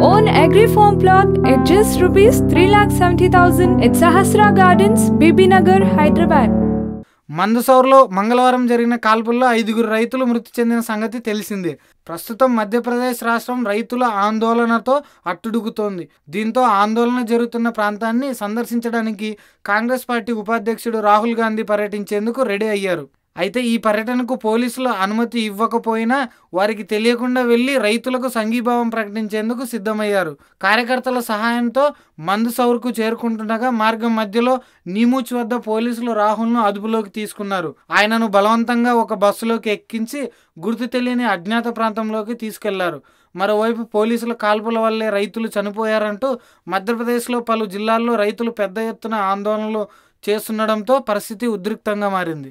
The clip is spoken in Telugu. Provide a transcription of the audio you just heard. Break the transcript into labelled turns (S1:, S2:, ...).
S1: own agri farm plot at just rupees 3,70,000 at Sahasra Gardens, Bibinagar, Hyderabad.
S2: మందసౌర్లో మంగళవారం జరిగిన కాల్పుల్లో ఐదుగురు రైతులు మృతి చెందిన సంగతి తెలిసిందే. ప్రస్తుతం మధ్యప్రదేశ్ రాష్ట్రం రైతుల ఆందోళనతో అట్టుడుగుతోంది. దీంతో ఆందోళన జరుగుతున్న ప్రాంతాన్ని సందర్శించడానికి కాంగ్రెస్ పార్టీ ఉపాధ్యక్షుడు రాహుల్ గాంధీ పర్యటించేందుకు రెడీ అయ్యారు. అయితే ఈ పర్యటనకు పోలీసులు అనుమతి ఇవ్వకపోయినా వారికి తెలియకుండా వెళ్ళి రైతులకు సంఘీభావం ప్రకటించేందుకు సిద్ధమయ్యారు. కార్యకర్తల సహాయంతో మందుసౌర్కు చేరుకుంటుండగా మార్గం మధ్యలో నీమూచ్ వద్ద పోలీసులు రాహుల్ను అదుపులోకి తీసుకున్నారు. ఆయనను బలవంతంగా ఒక బస్సులోకి ఎక్కించి గుర్తు తెలియని అజ్ఞాత ప్రాంతంలోకి తీసుకెళ్ళారు. మరోవైపు పోలీసుల కాల్పుల వల్లే రైతులు చనిపోయారంటూ మధ్యప్రదేశ్లో పలు జిల్లాల్లో రైతులు పెద్ద ఎత్తున ఆందోళనలు చేస్తుండడంతో పరిస్థితి ఉద్రిక్తంగా మారింది.